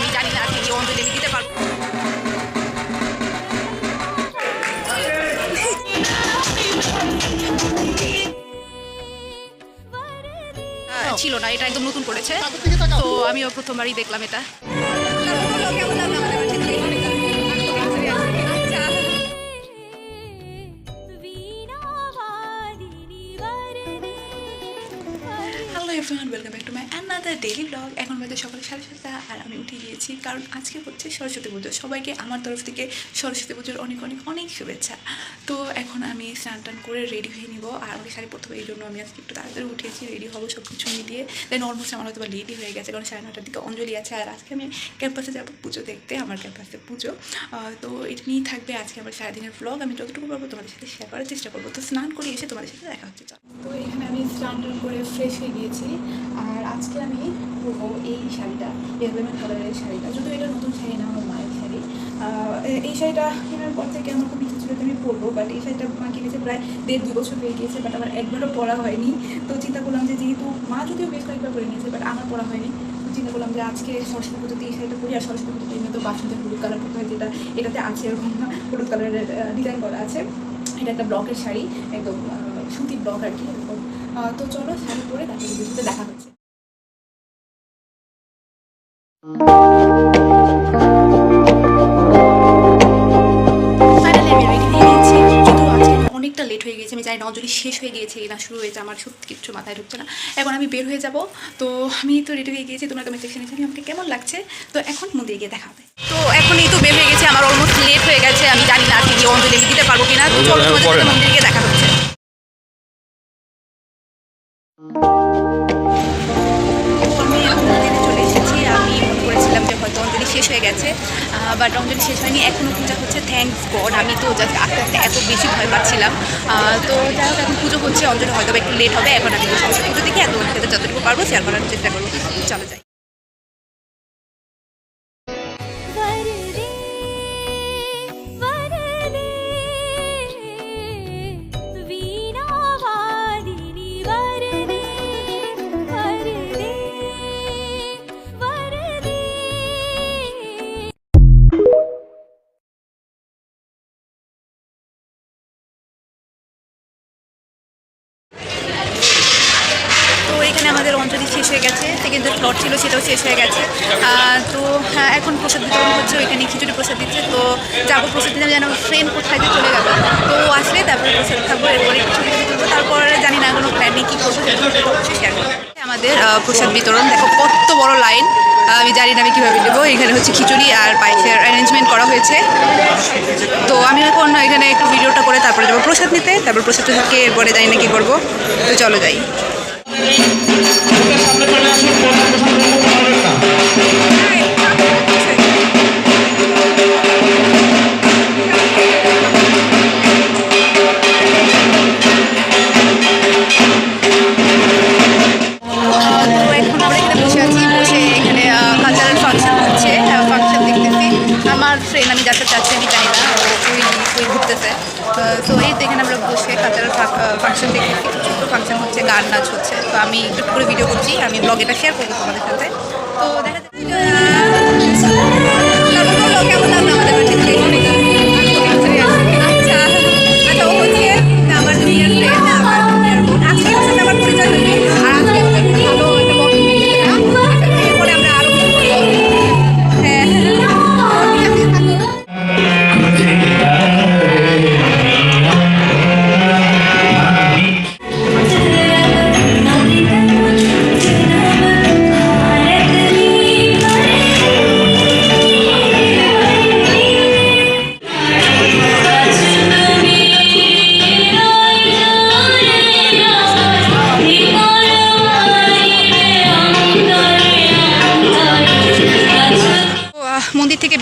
আমি জানি না আজকে কি অঞ্জলি আমি দিতে পারব। ছিল না এটা একদম নতুন করেছে। তো আমিও প্রথমবারই দেখলাম এটা। অ্যানাদার ডেইলি ব্লগ এখন বাজে সকালে সাড়ে সাতটা, আর আমি উঠে গিয়েছি। কারণ আজকে হচ্ছে সরস্বতী পুজো। সবাইকে আমার তরফ থেকে সরস্বতী পুজোর অনেক অনেক অনেক শুভেচ্ছা। তো এখন আমি স্নান টান করে রেডি হয়ে নিব। আর আমাকে শাড়ি পরতে হবে, এই জন্য আমি আজকে একটু তাড়াতাড়ি উঠেছি রেডি হব সব কিছু মিলিয়ে। দেন অলমোস্ট আমার হয়তো লেটই হয়ে গেছে, কারণ সাড়ে নটার দিকে অঞ্জলি আছে। আর আজকে আমি ক্যাম্পাসে যাব পুজো দেখতে, আমার ক্যাম্পাসে পুজো। তো এটা নিয়েই থাকবে আজকে আমার সারাদিনের ব্লগ আমি যতটুকু পারব তোমাদের সাথে শেয়ার করার চেষ্টা করব। তো স্নান করে এসে তোমাদের সাথে দেখা হচ্ছে। তো এখানে আমি স্নান টান করে ফ্রেশ হয়ে গিয়েছি। আর আজকে আমি পরবো এই শাড়িটা ইয়েলো কালারের শাড়িটা। যদিও এটা নতুন শাড়ি না, আমার মায়ের শাড়ি। এই শাড়িটা কেনার পর থেকে আমার খুব ইচ্ছে ছিল আমি পরবো বাট এই শাড়িটা মা কিনেছে প্রায় দেড় দু বছর হয়ে গিয়েছে বাট আমার একবারও পরা হয়নি। তো চিন্তা করলাম যে যেহেতু মা যদিও বেশ কয়েকবার করে নিয়েছে বাট আমার পরা হয়নি। চিন্তা করলাম যে আজকে সরস্বতী পুজোতে এই শাড়িটা পরি, আর সরস্বতী পুজোতে এমনি তো বাসন্তী হলুদ কালার করতে হয়, যেটা এটাতে আছে এরকম হলুদ কালারের ডিজাইন করা আছে। এটা একটা ব্লকের শাড়ি, একদম সুতির ব্লক আর কি, এরকম। তো চলো শাড়ি পরে ভিডিওতে দেখা হচ্ছে। অনেকটা লেট হয়ে গেছে আমি জানি না অঞ্জলি শেষ হয়ে গিয়েছে না শুরু হয়েছে, আমার সত্যি কিচ্ছু মাথায় ঢুকছে না। এখন আমি বের হয়ে যাব। তো আমি তো রেডি হয়ে গিয়েছি, তোমরা কমেন্ট সেকশনে জানি আমাকে কেমন লাগছে? তো এখন মন্দিরে গিয়ে দেখা হবে। তো এখন এই তো বের হয়ে গেছে, আমার অলমোস্ট লেট হয়ে গেছে, আমি জানি না আজকে কি অঞ্জলি দিতে পারব কিনা। তো চলো তোমাদের মন্দিরে গিয়ে দেখা হচ্ছে গেছে। বাট রমজান শেষ হয়নি এখনও পূজা হচ্ছে থ্যাংকস গড আমি তো জাস্ট আস্তে আস্তে এত বেশি ভয় পাচ্ছিলাম। তো যাই হোক, এখন পুজো হচ্ছে, অঞ্জলি হয়তো একটু লেট হবে, এখন আমি পুজো দেখি, এত যতটুকু পারব শেয়ার করার চেষ্টা করব। চলো যাই। হয়ে গেছে যে ফ্লট ছিল সেটাও শেষ হয়ে গেছে। তো হ্যাঁ এখন প্রসাদ বিতরণ হচ্ছে ওইখানে খিচুড়ি প্রসাদ দিচ্ছে। তো যাব প্রসাদ দিতে যেন ফ্রেন্ড কোথায় যে চলে গেল। তো আসলে তারপরে প্রসাদ খাব, এরপরে কিছু করব। তারপরে জানি না কোনো প্ল্যান নেই, কী করব আমাদের প্রসাদ বিতরণ, দেখো কত বড় লাইন আমি জানি না আমি কীভাবে দেবো এখানে হচ্ছে খিচুড়ি আর পায়েসের অ্যারেঞ্জমেন্ট করা হয়েছে। তো আমি এখন এখানে একটু ভিডিওটা করে তারপরে যাব প্রসাদ নিতে। তারপর প্রসাদ টসাদকে এরপরে জানি না কী করব। তো চলো যাই। ঘুরতেছে তো এই তো এখানে আমরা বসে কালচারাল ফাংশন হচ্ছে গান নাচ হচ্ছে। তো আমি একটু করে ভিডিও করছি, আমি ব্লগ এটা শেয়ার করব তোমাদের সাথে। তো দেখা যাচ্ছে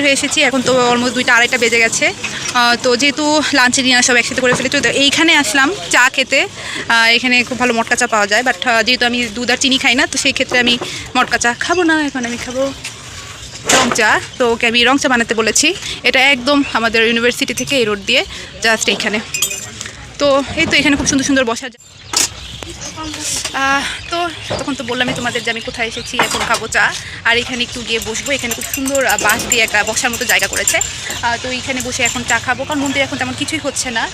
বের হয়ে এসেছি। এখন তো অলমোস্ট দুইটা আড়াইটা বেজে গেছে। তো যেহেতু লাঞ্চে ডিনার সব একসাথে করে ফেলেছি তো এইখানে আসলাম চা খেতে। এখানে খুব ভালো মটকা চা পাওয়া যায় বাট যেহেতু আমি দুধ আর চিনি খাই না তো সেই ক্ষেত্রে আমি মটকা চা খাব না এখন আমি খাব রং চা। তো ওকে আমি রং চা বানাতে বলেছি। এটা একদম আমাদের ইউনিভার্সিটি থেকে এই রোড দিয়ে জাস্ট এইখানে। তো এই তো এখানে খুব সুন্দর সুন্দর বসা আহ, তো তখন তো বললামই তোমাদের যে আমি কোথায় এসেছি, এখন খাব চা। আর এখানে একটু গিয়ে বসবো। এখানে খুব সুন্দর বাঁশ দিয়ে একটা বসার মতো জায়গা করেছে। তো এখানে বসে এখন চা খাব। কারণ মন্দিরে এখন তেমন কিছুই হচ্ছে না।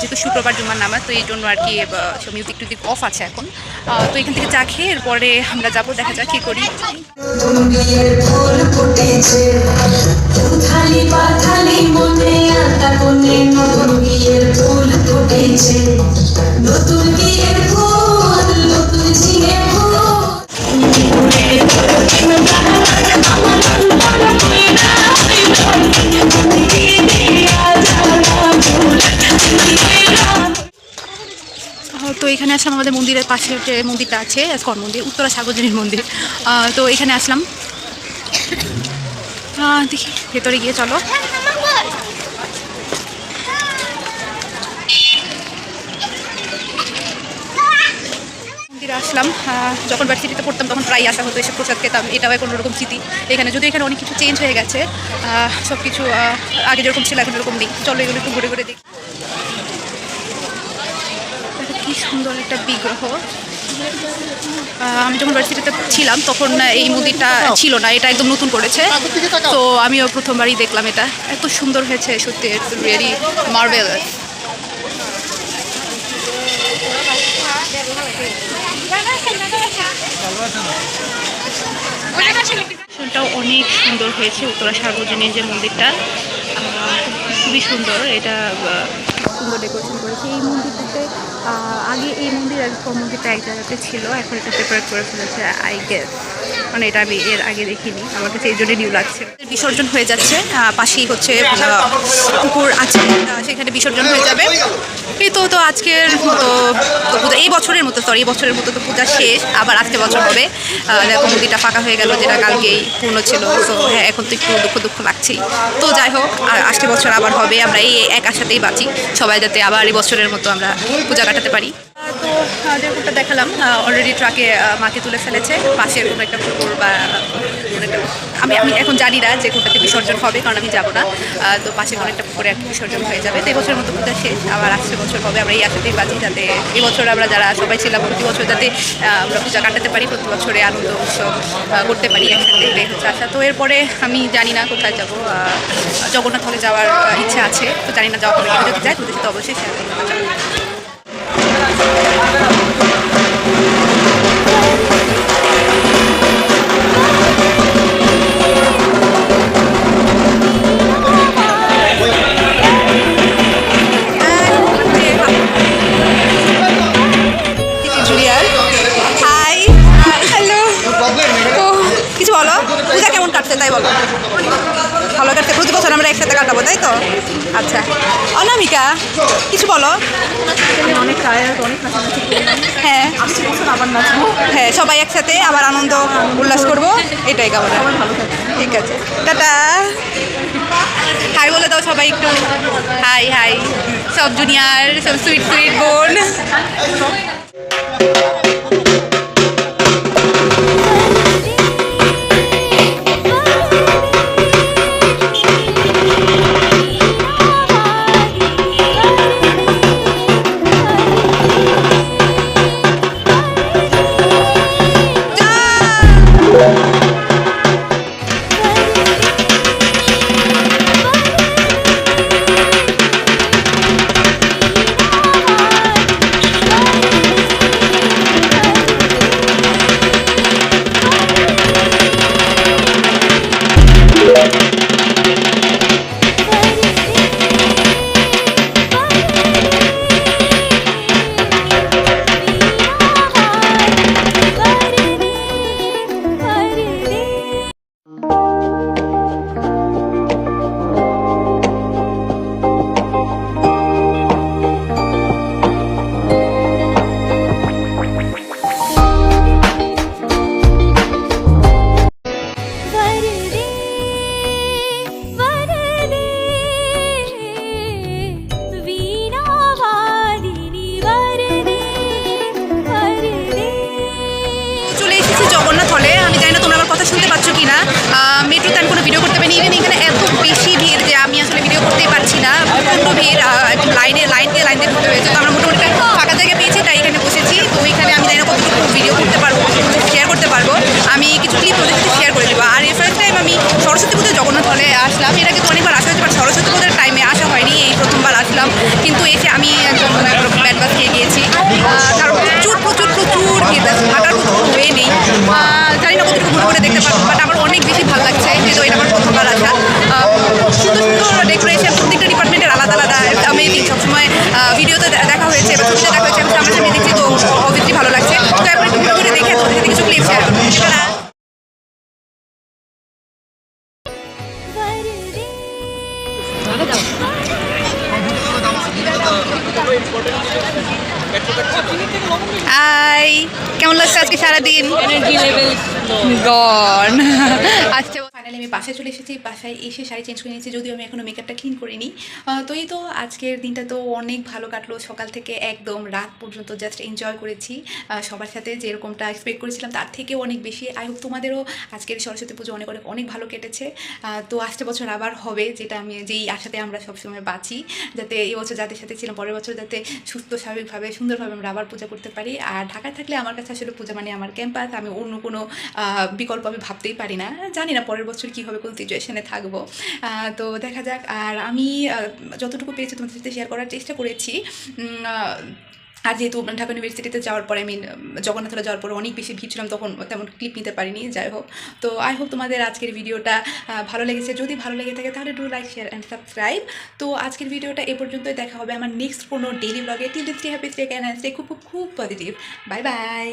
যেহেতু শুক্রবার জুমার নামা তো এই জন্য আর কি মিউজিক টুজিক অফ আছে এখন। তো এখান থেকে চা খেয়ে এরপরে আমরা যাব, দেখা যাক কী করি। নতুন বিয়ের এখানে আসলাম আমাদের মন্দিরের পাশে যে মন্দিরটা আছে স্কন মন্দির, উত্তরা সাগরজনীর মন্দির। তো এখানে আসলাম। দেখি, ভেতরে গিয়ে চলো। মন্দিরে আসলাম। যখন ভার্সিটিতে পড়তাম তখন প্রায় আসা হতো এসে প্রসাদ খেতাম এটাও এখন রকম স্মৃতি। এখানে যদি এখানে অনেক কিছু চেঞ্জ হয়ে গেছে সব কিছু আগে যেরকম ছিল এখন এরকম নেই। চলো এগুলো একটু ঘুরে ঘুরে দেখি দেখো কি সুন্দর একটা বিগ্রহ। আমি যখন ভার্সিটিতে ছিলাম, তখন এই মন্দিরটা ছিল না, এটা একদম নতুন করেছে। তো আমিও প্রথমবারই দেখলাম এটা। এত সুন্দর হয়েছে, সত্যি রিয়েলি মার্বেল অনেক সুন্দর হয়েছে, উত্তরা সার্বজনীন যে মন্দিরটা। খুবই সুন্দর, এটা সুন্দর ডেকোরেশন করেছে এই মন্দিরটাতে। আগে এই মন্দির আর পর মন্দিরটা এক জায়গাতে ছিল, এখন এটা সেপারেট করে ফেলেছে আই গেস মানে এটা আমি এর আগে দেখিনি, আমার কাছে এই জন্য নিউ লাগছে। বিসর্জন হয়ে যাচ্ছে পাশেই হচ্ছে পুকুর আছে সেখানে বিসর্জন হয়ে যাবে। এই তো তো আজকের মতো পূজা, এই বছরের মতো সরি এই বছরের মতো তো পূজা শেষ, আবার আজকে বছর হবে। দেখো মন্দিরটা ফাঁকা হয়ে গেল, যেটা কালকেই পূর্ণ ছিল তো হ্যাঁ এখন তো একটু দুঃখ দুঃখ লাগছেই। তো যাই হোক, আর বছর আবার হবে, আমরা এই এক আশাতেই বাঁচি, সবাই যাতে আবার এই বছরের মতো আমরা পূজা কাটাতে পারি। তো যেরকমটা দেখালাম অলরেডি ট্রাকে মাকে তুলে ফেলেছে। পাশের কোনো একটা পুকুর বা আমি আমি এখন জানি না যে কোনটাতে বিসর্জন হবে, কারণ আমি যাব না। তো পাশে কোনো একটা পুকুরে একটা বিসর্জন হয়ে যাবে। তো এই বছরের মতো পূজা শেষ আবার আসছে বছর হবে। আমরা এই আশাতেই বাঁচি যাতে এবছর আমরা যারা সবাই ছিলাম, প্রতি বছর যাতে আমরা পূজা কাটাতে পারি, প্রতি বছরে আনন্দ, উৎসব করতে পারি একসাথে। এটাই হচ্ছে আশা। তো এরপরে আমি জানি না কোথায় যাব। জগন্নাথ হলে যাওয়ার ইচ্ছা আছে। তো জানি না যাওয়া হবে। যদি যাই তোদের সাথে অবশ্যই শেয়ার করতে Gracias. একসাথে কাটাবো তাই তো? আচ্ছা। অনামিকা কিছু বলো? অনেক অনেক হ্যাঁ। হ্যাঁ সবাই একসাথে আবার আনন্দ উল্লাস করব। এটাই কামনা। ঠিক আছে। টাটা। হাই বলে দাও সবাই একটু। Hi hi. সব জুনিয়র সব সুইট সুইট বোন। লাইন করতে হয়েছে তো আই কেমন লাগছে আজকে সারাদিন? গন আচ্ছা ফাইনালি আমি বাসায় চলে এসেছি, বাসায় এসে শাড়ি চেঞ্জ করে নিয়েছি, যদিও আমি এখনও মেকআপটা ক্লিন করিনি। তো এই তো আজকের দিনটা তো অনেক ভালো কাটলো, সকাল থেকে একদম রাত পর্যন্ত জাস্ট এনজয় করেছি। সবার সাথে যেরকমটা এক্সপেক্ট করেছিলাম, তার থেকেও অনেক বেশি। আই হোপ তোমাদেরও আজকের সরস্বতী পুজো অনেক অনেক অনেক ভালো কেটেছে। তো আসতে বছর আবার হবে, যেটা আমি, যেই আশাতে আমরা সবসময় বাঁচি, যাতে এই বছর যাদের সাথে ছিলাম, পরের বছর যাতে সুস্থ, স্বাভাবিকভাবে, সুন্দরভাবে আমরা আবার পূজা করতে পারি। আর ঢাকায় থাকলে আমার কাছে আসলে পূজা মানে আমার ক্যাম্পাস আমি অন্য কোনো বিকল্প আমি ভাবতেই পারি না। জানি না পরের বছর কী হবে, কোন সিচুয়েশনে থাকব। তো দেখা যাক, আর আমি যতটুকু পেয়েছি তোমাদের সাথে শেয়ার করার চেষ্টা করেছি। আর যেহেতু ঢাকা ইউনিভার্সিটিতে যাওয়ার পরে আমি জগন্নাথলে যাওয়ার পরে অনেক বেশি ভিড় ছিলাম, তখন তেমন ক্লিপ নিতে পারিনি, যাই হোক। তো আই হোপ তোমাদের আজকের ভিডিওটা ভালো লেগেছে। যদি ভালো লেগে থাকে, তাহলে do like share and subscribe তো আজকের ভিডিওটা এ পর্যন্তই দেখা হবে আমার নেক্সট কোনো ডেলি ব্লগে till stay happy stay can stay খুব খুব খুব পজিটিভ বাই বাই